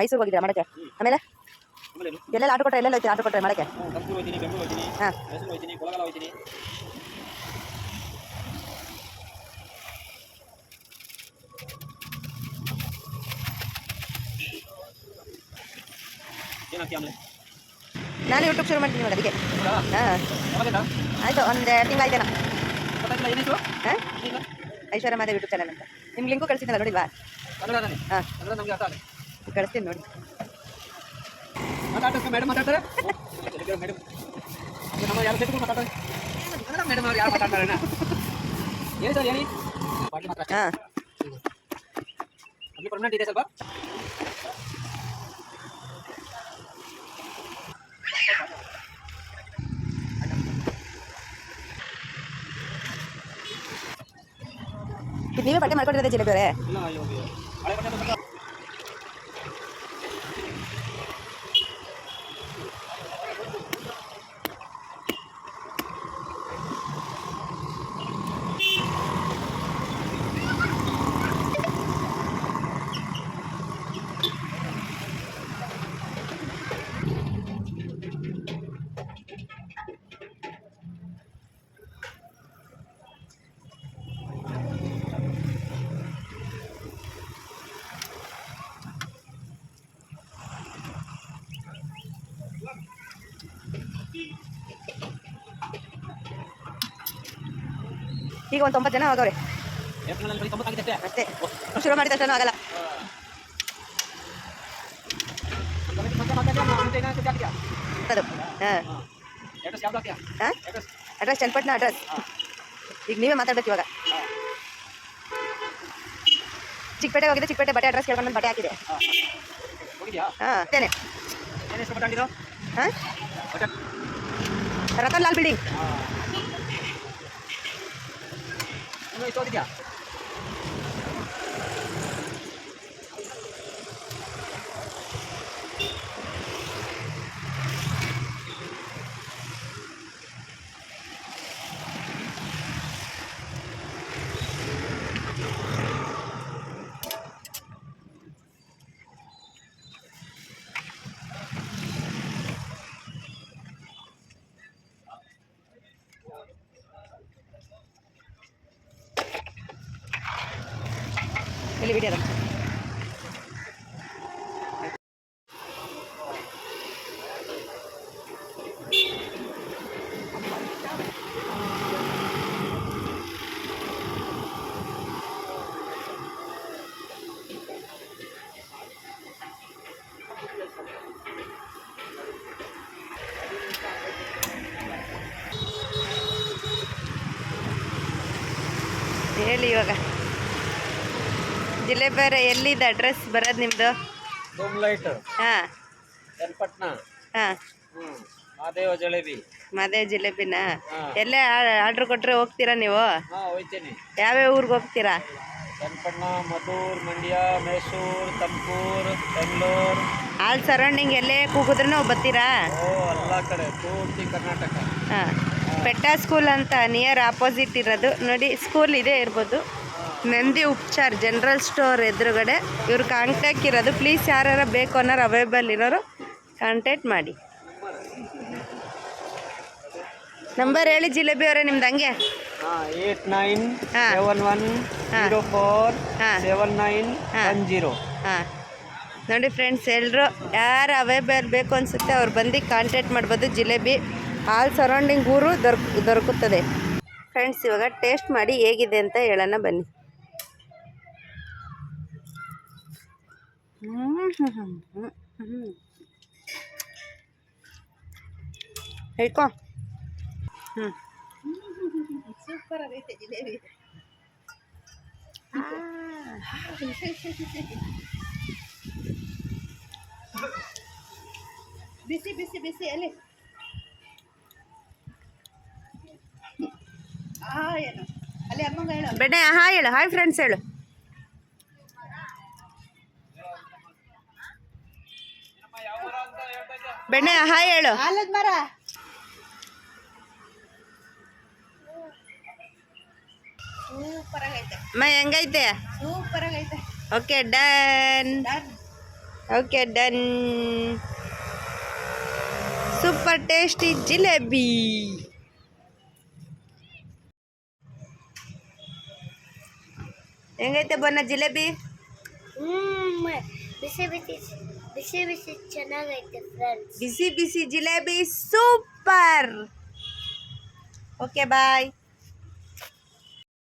ಮೈಸೂರು ಹೋಗಿದ್ದೀರಾ ಮಾಡಕ್ಕೆ ಆಮೇಲೆ? ಎಲ್ಲೆಲ್ಲ ಆಟೋ ಕೊಟ್ಟರೆ ಎಲ್ಲೆಲ್ಲ ಹೋಯ್ತೀರಾ ಆಟೋ ಕೊಟ್ಟರೆ ಮಾಡಕ್ಕೆ ಹೋಗ್ತೀನಿ ಹೋಗ್ತೀನಿ ಹಾಂ. ಹೋಗ್ತೀನಿ ನಾನು ಯೂಟ್ಯೂಬ್ ಶುರು ಮಾಡ್ತೀನಿ ನೋಡಿ ಅದಕ್ಕೆ. ಹಾಂ. ಆಯಿತು, ಒಂದು ತಿಂಗಳಾಯ್ತೇನ ಹಾಂ? ಐಶ್ವರ್ಯ ಮಾದೇವ್ ಯೂಟ್ಯೂಬ್ ಚಾನಲ್ ಅಂತ. ನಿಮ್ಗೆ ಲಿಂಕು ಕಳಿಸಿದ್ದಲ್ಲ ನೋಡಿಲ್ವಾ? ಹಾಂ. ಕನ್ನಡ ನಮಗೆ ಅರ್ಥ ಆಗುತ್ತೆ ಕಳಿಸ್ತೀನಿ ನೋಡಿ ಮಾತಾಡ್ತಾರೆ ಮೇಡಮ್ ಮಾತಾಡ್ತಾರೆ ಮೇಡಮ್ ನಮ್ಮ ಯಾರು ಜೊತೆ ಮಾತಾಡ್ತಾರೆ ಕನ್ನಡ ಮೇಡಮ್ ಅವ್ರು ಯಾರು ಮಾತಾಡ್ತಾರೆ ಹೇಳಿ ಸರ್ ಹೇಳಿ ಬಾಟ್ಲಿ ಮಾತ್ರ ಅಷ್ಟೇ. ಹಾಂ ಅಲ್ಲಿ ಪರ್ಮನೆಂಟ್ ಇದೆ ಸ್ವಲ್ಪ ಇದು ನೀವೇ ಬಟ್ಟೆ ಮಾಡ್ಕೊಂಡಿರೋದೇ ಜಿಲೇಬಿ ಅವರೇ ಈಗ ಒಂದು ತೊಂಬತ್ತು ಜನ ಆಗವ್ರೆ. ಅಷ್ಟೇ. ಶುರು ಮಾಡಿದ ತಕ್ಷಣ ಆಗಲ್ಲ. ಅದು. ಹಾಂ. ಅಡ್ರೆಸ್ ಚನ್ನಪಟ್ಟಣ ಅಡ್ರೆಸ್ ಈಗ ನೀವೇ ಮಾತಾಡ್ಬೇಕು ಇವಾಗ. ಚಿಕ್ಕಪೇಟೆ ಹೋಗಿದೆ ಚಿಕ್ಕಪೇಟೆ ಬಟ್ಟೆ ಅಡ್ರೆಸ್ ಕೇಳ್ಕೊಂಡು ಬಟ್ಟೆ ಹಾಕಿದೆ. ಹಾಂ ಅದೇನೆ ಹಾಂ? ರತನ್ ಲಾಲ್ ಬಿಲ್ಡಿಂಗ್. 可以多一点。ಹೋಗಿದ್ಯಾ ಇಲ್ಲಿ ವಿಡಿಯೋ ಹೇಳಿ ಇವಾಗ ಜಿಲೇಬಿ ಎಲ್ಲಿದೆ ಅಡ್ರೆಸ್ ಬರೋದು ನಿಮ್ಮದು ಹಾಂ. ಹಾಂ. ಮಾದೇವ ಜಲೇಬಿ. ಮದೇ ಜಿಲೇಬಿನ? ಎಲ್ಲೇ ಆರ್ಡ್ರ್ ಕೊಟ್ಟರೆ ಹೋಗ್ತೀರಾ ನೀವು? ಯಾವ ಯಾವ ಯಾವ್ಯಾವ ಊರಿಗೆ ಹೋಗ್ತೀರಾ? ಚನ್ನಪಟ್ಟಣ ಮದ್ದೂರು ಮಂಡ್ಯ ಮೈಸೂರು ತುಮಕೂರು ಬೆಂಗಳೂರು. ಆಲ್ ಸರೌಂಡಿಂಗ್ ಎಲ್ಲೇ ಕೂಗಿದ್ರೂ ಬರ್ತೀರಾ? ಓ ಎಲ್ಲ ಕಡೆ ಪೂರ್ತಿ ಕರ್ನಾಟಕ. ಹಾಂ. ಪೆಟ್ಟ ಸ್ಕೂಲ್ ಅಂತ ನಿಯರ್ ಆಪೋಸಿಟ್ ಇರೋದು. ನೋಡಿ ಸ್ಕೂಲ್ ಇದೇ ಇರ್ಬೋದು. ನಂದಿ ಉಪ್ಚಾರ್ ಜನರಲ್ ಸ್ಟೋರ್ ಎದುರುಗಡೆ. ಇವ್ರು ಕಾಂಟ್ಯಾಕ್ಟ್ ಇರೋದು. ಪ್ಲೀಸ್ ಯಾರು ಬೇಕು ಅನ್ನೋರು ಅವೈಲೇಬಲ್ ಇರೋರು ಕಾಂಟ್ಯಾಕ್ಟ್ ಮಾಡಿ. ನಂಬರ್ ಹೇಳಿ ಜಿಲೇಬಿ ಅವರೇ ನಿಮ್ದು ಹಂಗೆ? Eight nine. ಸೆವೆನ್ ಒನ್ ಹಾ. ಜೀರೋ ಫೋರ್ ಹಾ. Seven nine. ಒನ್ ಜೀರೋ ಹಾಂ. ನೋಡಿ ಫ್ರೆಂಡ್ಸ್ ಎಲ್ಲರೂ ಯಾರು ಅವೈಲೇಬಲ್ ಬೇಕು ಅನಿಸುತ್ತೆ ಅವ್ರು ಬಂದು ಕಾಂಟ್ಯಾಕ್ಟ್ ಮಾಡ್ಬೋದು. ಜಿಲೇಬಿ ಆಲ್ ಸರೌಂಡಿಂಗ್ ಊರು ದೊರಕು ದೊರಕುತ್ತದೆ. ಫ್ರೆಂಡ್ಸ್ ಇವಾಗ ಟೇಸ್ಟ್ ಮಾಡಿ ಹೇಗಿದೆ ಅಂತ ಹೇಳೋಣ ಬನ್ನಿ. ಹ್ಮ್ ಹ್ಮ್ ಹ್ಮ್ ಹ್ಮ್ ಹ್ಮ್. ಹೇಳ್ಕೊ ಹ್ಞೂ ಸೂಪರ್ ಆಗೈತೆ ಜಿಲೇಬಿ ಬಿಸಿ ಬಿಸಿ ಬಿಸಿ ಎಲ್ಲಿ ಏನು ಅಲ್ಲಿ ಅಮ್ಮಂಗ ಹೇಳು ಬೆಣ್ಣೆ ಹಾಯ್ ಹೇಳು ಹಾಯ್ ಫ್ರೆಂಡ್ಸ್ ಹೇಳು ಬೆಣ್ಣೆ ಹಾಯ್ ಹೇಳು ಆಲದ ಮರ ಸೂಪರ್ ಆಗೈತೆ ಅಮ್ಮ ಹೆಂಗೈತೆ ಸೂಪರ್ ಆಗೈತೆ okay done done okay done super tasty jalebi ಹೆಂಗೈತೆ ಬನ್ನ ಜಿಲೇಬಿ ಹ್ಮ್ ಬಿಸಿ ಬಿಸಿ ಬಿಸಿ ಬಿಸಿ ಚೆನ್ನಾಗೈತೆ ಫ್ರೆಂಡ್ಸ್ ಬಿಸಿ ಬಿಸಿ ಜಿಲೇಬಿ ಸೂಪರ್ ಓಕೆ ಬಾಯ್